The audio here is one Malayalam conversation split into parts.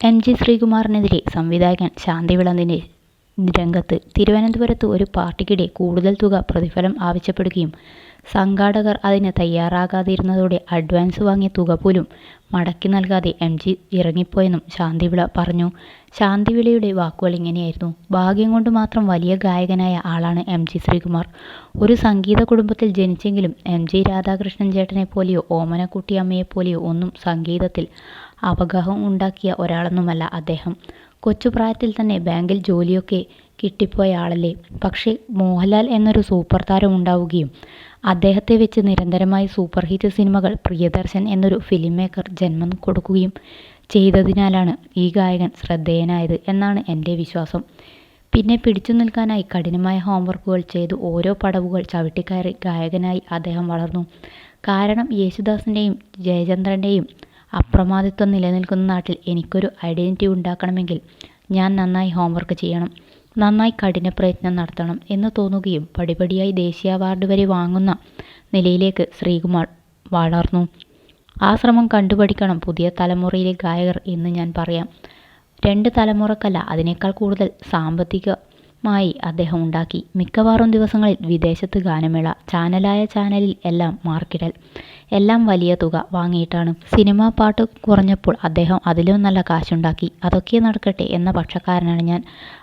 എം ജി ശ്രീകുമാറിനെതിരെ സംവിധായകൻ ശാന്തിവിളന്നിന്റെ രംഗത്ത് തിരുവനന്തപുരത്ത് ഒരു പാർട്ടിക്കിടെ കൂടുതൽ തുക പ്രതിഫലം ആവശ്യപ്പെടുകയും സംഘാടകർ അതിന് തയ്യാറാകാതിരുന്നതോടെ അഡ്വാൻസ് വാങ്ങിയ തുക പോലും മടക്കി നൽകാതെ എം ജി ഇറങ്ങിപ്പോയെന്നും ശാന്തിവിള പറഞ്ഞു. ശാന്തിവിളയുടെ വാക്കുകൾ ഇങ്ങനെയായിരുന്നു. ഭാഗ്യം കൊണ്ട് മാത്രം വലിയ ഗായകനായ ആളാണ് എം ജി ശ്രീകുമാർ. ഒരു സംഗീത കുടുംബത്തിൽ ജനിച്ചെങ്കിലും എം ജി രാധാകൃഷ്ണൻ ചേട്ടനെപ്പോലെയോ ഓമനക്കുട്ടിയമ്മയെപ്പോലെയോ ഒന്നും സംഗീതത്തിൽ അവഗാഹം ഉണ്ടാക്കിയ ഒരാളൊന്നുമല്ല അദ്ദേഹം. കൊച്ചുപ്രായത്തിൽ തന്നെ ബാങ്കിൽ ജോലിയൊക്കെ കിട്ടിപ്പോയ ആളല്ലേ പക്ഷേ മോഹൻലാൽ എന്നൊരു സൂപ്പർ താരം ഉണ്ടാവുകയും അദ്ദേഹത്തെ വെച്ച് നിരന്തരമായി സൂപ്പർ ഹിറ്റ് സിനിമകൾ പ്രിയദർശൻ എന്നൊരു ഫിലിം മേക്കർ ജന്മം കൊടുക്കുകയും ചെയ്തതിനാലാണ് ഈ ഗായകൻ ശ്രദ്ധേയനായത് എന്നാണ് എന്റെ വിശ്വാസം. പിന്നെ പിടിച്ചു നിൽക്കാനായി കഠിനമായ ഹോംവർക്കുകൾ ചെയ്ത് ഓരോ പടവുകൾ ചവിട്ടിക്കയറി ഗായകനായി അദ്ദേഹം വളർന്നു. കാരണം യേശുദാസിന്റെയും ജയചന്ദ്രന്റെയും അപ്രമാദിത്വം നിലനിൽക്കുന്ന നാട്ടിൽ എനിക്കൊരു ഐഡന്റിറ്റി ഉണ്ടാക്കണമെങ്കിൽ ഞാൻ നന്നായി ഹോംവർക്ക് ചെയ്യണം, നന്നായി കഠിനപ്രയത്നം നടത്തണം എന്ന് തോന്നുകയും പടിപടിയായി ദേശീയ അവാർഡ് വരെ വാങ്ങുന്ന നിലയിലേക്ക് ശ്രീകുമാർ വളർന്നു. ആ ശ്രമം കണ്ടുപഠിക്കണം പുതിയ തലമുറയിലെ ഗായകർ എന്ന് ഞാൻ പറയാം. രണ്ട് തലമുറക്കല്ല അതിനേക്കാൾ കൂടുതൽ സാമ്പത്തികമായി അദ്ദേഹം ഉണ്ടാക്കി. മിക്കവാറും ദിവസങ്ങളിൽ വിദേശത്ത് ഗാനമേള, ചാനലായ ചാനലിൽ എല്ലാം മാർക്കിടൽ, എല്ലാം വലിയ തുക വാങ്ങിയിട്ടാണ്. സിനിമാ പാട്ട് കുറഞ്ഞപ്പോൾ അദ്ദേഹം അതിലും നല്ല കാശുണ്ടാക്കി. അതൊക്കെ നടക്കട്ടെ എന്ന പക്ഷക്കാരനാണ് ഞാൻ.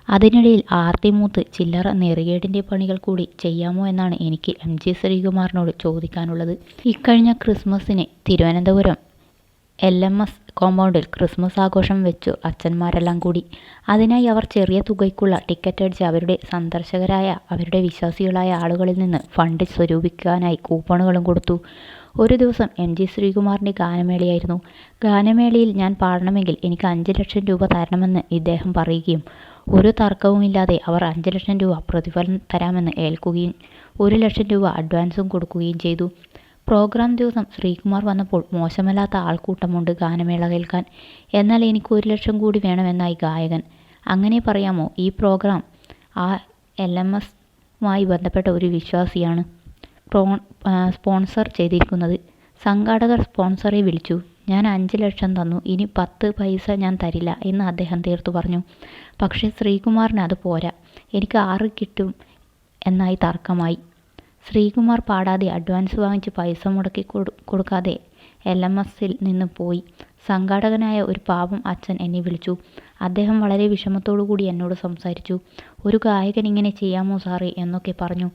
അതിനിടയിൽ ആർത്തി മൂത്ത് ചില്ലറ നെറികേടിന്റെ പണികൾ കൂടി ചെയ്യാമോ എന്നാണ് എനിക്ക് എം ജി ശ്രീകുമാറിനോട് ചോദിക്കാനുള്ളത്. ഇക്കഴിഞ്ഞ ക്രിസ്മസിന് തിരുവനന്തപുരം എൽ എം എസ് കോമ്പൗണ്ടിൽ ക്രിസ്മസ് ആഘോഷം വെച്ചു അച്ഛന്മാരെല്ലാം കൂടി. അതിനായി അവർ ചെറിയ തുകയ്ക്കുള്ള ടിക്കറ്റ് അടിച്ച് അവരുടെ സന്ദർശകരായ അവരുടെ വിശ്വാസികളായ ആളുകളിൽ നിന്ന് ഫണ്ട് സ്വരൂപിക്കാനായി കൂപ്പണുകളും കൊടുത്തു. ഒരു ദിവസം എം ജി ശ്രീകുമാറിന്റെ ഗാനമേളയായിരുന്നു. ഗാനമേളയിൽ ഞാൻ പാടണമെങ്കിൽ എനിക്ക് അഞ്ച് ലക്ഷം രൂപ തരണമെന്ന് ഇദ്ദേഹം പറയുകയും ഒരു തർക്കവുമില്ലാതെ അവർ അഞ്ച് ലക്ഷം രൂപ പ്രതിഫലം തരാമെന്ന് ഏൽക്കുകയും ഒരു ലക്ഷം രൂപ അഡ്വാൻസും കൊടുക്കുകയും ചെയ്തു. പ്രോഗ്രാം ദിവസം ശ്രീകുമാർ വന്നപ്പോൾ മോശമല്ലാത്ത ആൾക്കൂട്ടമുണ്ട് ഗാനമേള കേൾക്കാൻ. എന്നാൽ എനിക്ക് ഒരു ലക്ഷം കൂടി വേണമെന്നായി ഗായകൻ. അങ്ങനെ പറയാമോ ഈ പ്രോഗ്രാം ആ എൽ എം എസുമായി ബന്ധപ്പെട്ട ഒരു വിശ്വാസിയാണ് സ്പോൺസർ ചെയ്തിരിക്കുന്നത്. സംഘാടകർ സ്പോൺസറെ വിളിച്ചു. ഞാൻ അഞ്ച് ലക്ഷം തന്നു. ഇനി പത്ത് പൈസ ഞാൻ തരില്ല എന്ന് അദ്ദേഹം തീർത്തു പറഞ്ഞു. പക്ഷേ ശ്രീകുമാറിന് അത് പോരാ. എനിക്ക് ആറ് കിട്ടും എന്നായി തർക്കമായി. ശ്രീകുമാർ പാടാതെ അഡ്വാൻസ് വാങ്ങിച്ച് പൈസ മുടക്കി കൊടുക്കാതെ എൽ എം എസിൽ നിന്ന് പോയി. സംഘാടകനായ ഒരു പാവം അച്ഛൻ എന്നെ വിളിച്ചു. അദ്ദേഹം വളരെ കൂടി എന്നോട് സംസാരിച്ചു. ഒരു ഗായകൻ ഇങ്ങനെ ചെയ്യാമോ സാറേ എന്നൊക്കെ പറഞ്ഞു.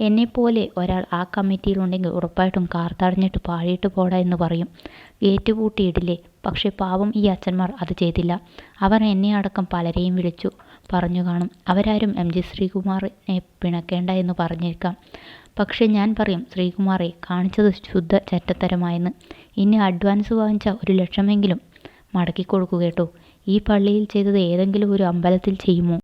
എന്നെപ്പോലെ ഒരാൾ ആ കമ്മിറ്റിയിലുണ്ടെങ്കിൽ ഉറപ്പായിട്ടും ഉറപ്പായിട്ടും കാർത്തടഞ്ഞിട്ട് പാഴിയിട്ട് പോടാ എന്ന് പറയും. ഗേറ്റ് പൂട്ടിയിടില്ലേ. പക്ഷേ പാവം ഈ അച്ഛന്മാർ അത് ചെയ്തില്ല. അവർ എന്നെ അടക്കം പലരെയും വിളിച്ചു പറഞ്ഞു കാണും. അവരാരും എം ജി ശ്രീകുമാറിനെ പിണക്കേണ്ട എന്ന് പറഞ്ഞേക്കാം. പക്ഷേ ഞാൻ പറയും ശ്രീകുമാറെ കാണിച്ചത് ശുദ്ധ ചറ്റത്തരമായെന്ന് ഇനി അഡ്വാൻസ് വാങ്ങിച്ച ഒരു ലക്ഷമെങ്കിലും മടക്കിക്കൊടുക്കൂ കേട്ടോ. ഈ പള്ളിയിൽ ചെയ്തത് ഏതെങ്കിലും ഒരു അമ്പലത്തിൽ ചെയ്യുമോ.